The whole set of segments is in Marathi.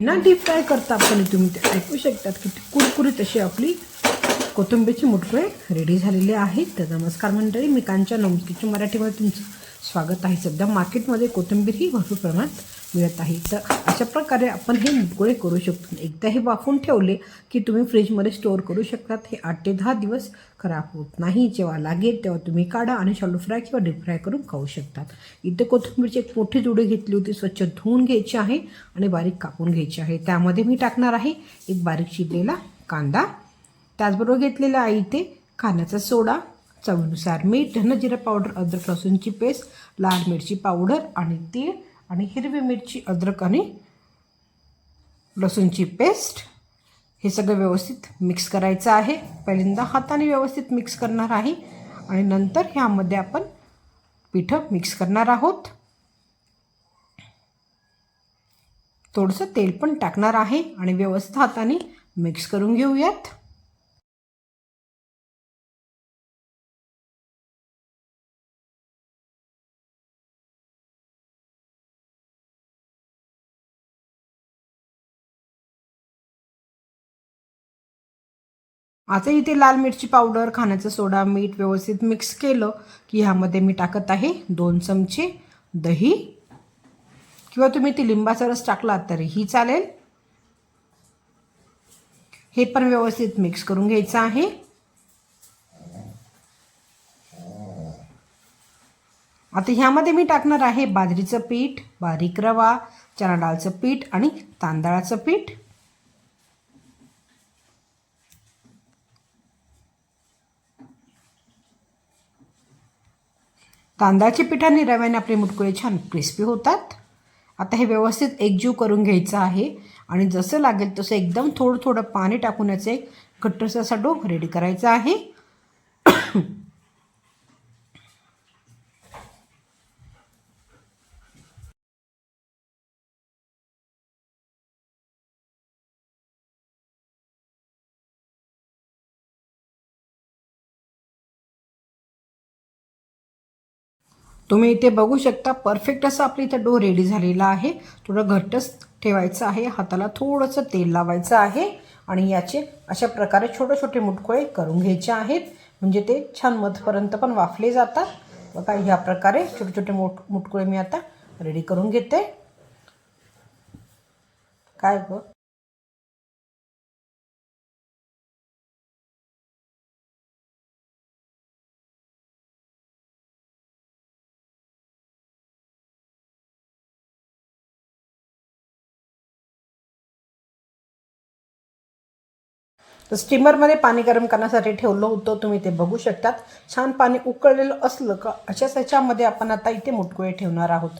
ना डीप फ्राय करता आपण तुम्ही ते ऐकू शकतात की कुरकुरीत अशी आपली कोथिंबीरची मुठकळे रेडी झालेले आहेत तर नमस्कार मंडळी मी कांच्या नमकीची मराठीमध्ये तुमचं स्वागत आहे. सध्या मार्केटमध्ये कोथिंबीर ही भरपूर प्रमाणात मिळत आहे. तर अशा प्रकारे आपण हे मुटकुळे करू शकतो. एकदा हे वाफून ठेवले की तुम्ही फ्रीजमध्ये स्टोअर करू शकतात. हे आठ ते दहा दिवस खराब होत नाही. जेव्हा लागेल तेव्हा तुम्ही काढा आणि शालो फ्राय किंवा डीप फ्राय करून खाऊ शकतात. इथे कोथिंबीरची एक मोठी जुडी घेतली होती. स्वच्छ धुवून घ्यायची आहे आणि बारीक कापून घ्यायची आहे. त्यामध्ये मी टाकणार आहे एक बारीक शिरलेला कांदा. त्याचबरोबर घेतलेला आहे इथे खाण्याचा सोडा चवीनुसार मीठ धनजिरा पावडर अद्रक लसूणची पेस्ट लाल मिरची पावडर आणि तीळ. आणि हिरवी मिरची अद्रक आणि लसूणची पेस्ट. हे सगळं व्यवस्थित मिक्स करायचं आहे. पहिल्यांदा हाताने व्यवस्थित मिक्स करणार आहे. आणि नंतर ह्यामध्ये आपण पिठं मिक्स करणार आहोत. थोडंसं तेल पण टाकणार आहे आणि व्यवस्थित हाताने मिक्स करून घेऊयात. आता इथे लाल मिरची पावडर खाण्याचा सोडा मीठ व्यवस्थित मिक्स केलं की ह्यामध्ये मी टाकत आहे दोन चमचे दही. किंवा तुम्ही ती लिंबाचा रस टाकला तरीही चालेल. हे पण व्यवस्थित मिक्स करून घ्यायचं आहे. आता ह्यामध्ये मी टाकणार आहे बाजरीचं पीठ बारीक रवा चणा डाळचं पीठ आणि तांदळाचं पीठ. तांदळाच्या पिठाने रव्याने आपले मुटकुळे छान क्रिस्पी होतात. आता हे व्यवस्थित एकजीव करून घ्यायचं आहे. आणि जसं लागेल तसं एकदम थोडं थोडं पाणी टाकून याचं एक घट्टचा असा डोक रेडी करायचा आहे. तुम्ही इथे बघू शकता परफेक्ट असं आपलं इथं डो रेडी झालेला आहे. थोडं घट्टच ठेवायचं आहे हाताला थोडंसं तेल लावायचं आहे आणि याचे अशा प्रकारे छोटे छोटे मुटकोळे करून घ्यायचे आहेत. म्हणजे ते छान मधपर्यंत पण वाफले जातात. बघा ह्या प्रकारे छोटे छोटे मोठ मुटकुळे मी आता रेडी करून घेते. काय ग? तर स्टीमरमध्ये पाणी गरम करण्यासाठी ठेवलं होतं. तुम्ही ते बघू शकतात. छान पाणी उकळलेलं असलं का अशाच ह्याच्यामध्ये आपण आता इथे मुटकुळे ठेवणार आहोत.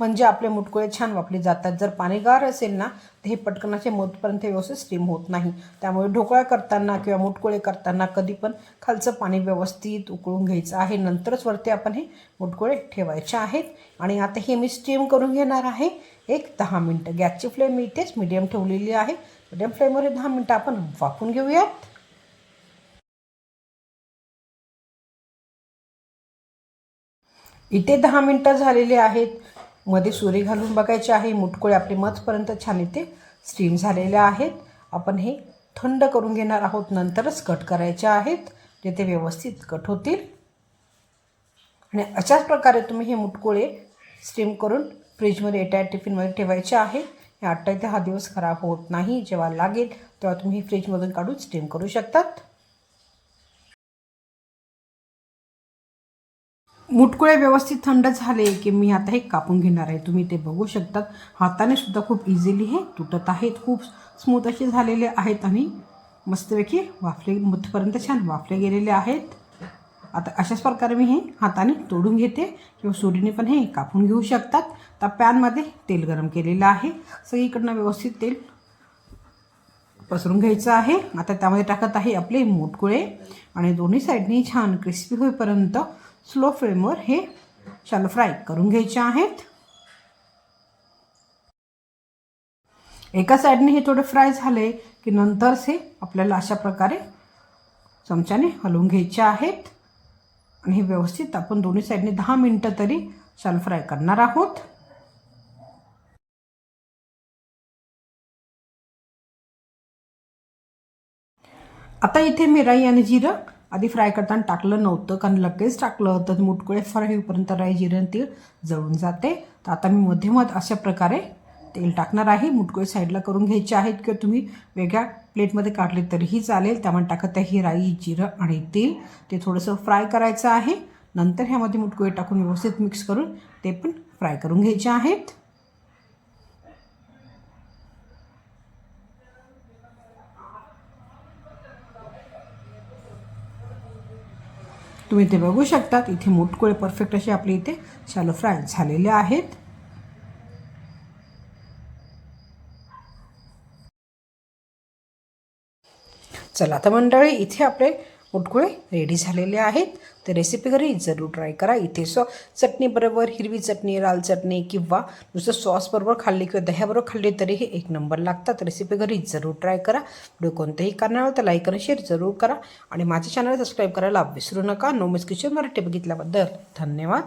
म्हणजे आपले मुटकुळे छान वापले जातात. जर पाणी गार असेल ना तर हे पटकनाचे मोतपर्यंत व्यवस्थित स्टीम होत नाही. त्यामुळे ढोकळा करताना किंवा मुटकुळे करताना कधी पण खालचं पाणी व्यवस्थित उकळून घ्यायचं आहे. नंतरच वरती आपण हे मुटकुळे ठेवायचे आहेत. आणि आता हे मी स्टीम करून घेणार आहे. एक दहा मिनटं. गॅसची फ्लेम मी इथेच मीडियम ठेवलेली आहे. मीडियम फ्लेमवर दहा मिनटं आपण वाफून घेऊयात. इथे दहा मिनटं झालेली आहेत. मध्ये सुरी घालून बघायचे आहे. मुटकोळे आपले मधपर्यंत छान इथे स्टीम झालेले आहेत. आपण हे थंड करून घेणार आहोत. नंतरच कट करायचे आहेत. जे ते व्यवस्थित कट होतील. आणि अशाच प्रकारे तुम्ही हे मुटकोळे स्टीम करून फ्रीजमध्ये एटायर टिफिनमध्ये ठेवायचे आहे. हे आठ ते दहा दिवस खराब होत नाही. जेव्हा लागेल तेव्हा तुम्ही फ्रीजमधून काढून स्टीम करू शकतात. मुटकुळे व्यवस्थित थंड झाले की मी आता हे कापून घेणार आहे. तुम्ही ते बघू शकतात. हाताने सुद्धा खूप इझिली हे तुटत आहेत. खूप स्मूथ असे झालेले आहेत आणि मस्तपैकी वाफले मधपर्यंत छान वाफले गेलेले आहेत. आता अशाच प्रकारे मी हे हाताने तोडून घेते. किंवा सुरीने पण हे कापून घेऊ शकतात. तर पॅनमध्ये तेल गरम केलेलं आहे. सगळीकडनं व्यवस्थित तेल पसरून घ्यायचं आहे. आता त्यामध्ये टाकत आहे आपले मुटकुळे. आणि दोन्ही साईडनी छान क्रिस्पी होईपर्यंत स्लो फ्लेमवर हे शालो फ्राय करून घ्यायचे आहेत. एका साईडने हे थोडे फ्राय झाले की नंतरच हे आपल्याला अशा प्रकारे चमच्याने हलवून घ्यायचे आहेत. आणि हे व्यवस्थित आपण दोन्ही साईडने दहा मिनटं तरी सन फ्राय करणार आहोत. आता इथे मी राई आणि जिरं आधी फ्राय करताना टाकलं नव्हतं कारण लगेच टाकलं तर मुटकुळे फ्राय होईपर्यंत राई जिरं तीळ जळून जाते. तर आता मी मध्यमत अशा प्रकारे तेल टाकणार आहे. मुटकुळे साईडला करून घ्यायचे आहेत किंवा तुम्ही वेगळ्या प्लेटमध्ये काढले तरीही चालेल. त्यामुळे टाकत आहे ही राई जिरं आणि तेल. ते थोडंसं फ्राय करायचं आहे. नंतर ह्यामध्ये मुटकुळे टाकून व्यवस्थित मिक्स करून ते पण फ्राय करून घ्यायचे आहेत. तुम्ही ते बघू शकतात. इथे मुटकुळे परफेक्ट असे आपले इथे शालो फ्राय झालेले आहेत. चला आता मंडळी इथे आपले मुटकुळे रेडी झालेले आहेत. तर रेसिपी घरी जरूर ट्राय करा. इथे सॉ चटणीबरोबर हिरवी चटणी लाल चटणी किंवा नुसतं सॉसबरोबर खाल्ली किंवा दह्याबरोबर खाल्ली तरीही एक नंबर लागतात. रेसिपी घरी जरूर ट्राय करा. व्हिडिओ कोणत्याही कारणावर तर लाईक आणि शेअर जरूर करा. आणि माझ्या चॅनल सबस्क्राईब करायला विसरू नका. नो मिस किचन मराठी बघितल्याबद्दल धन्यवाद.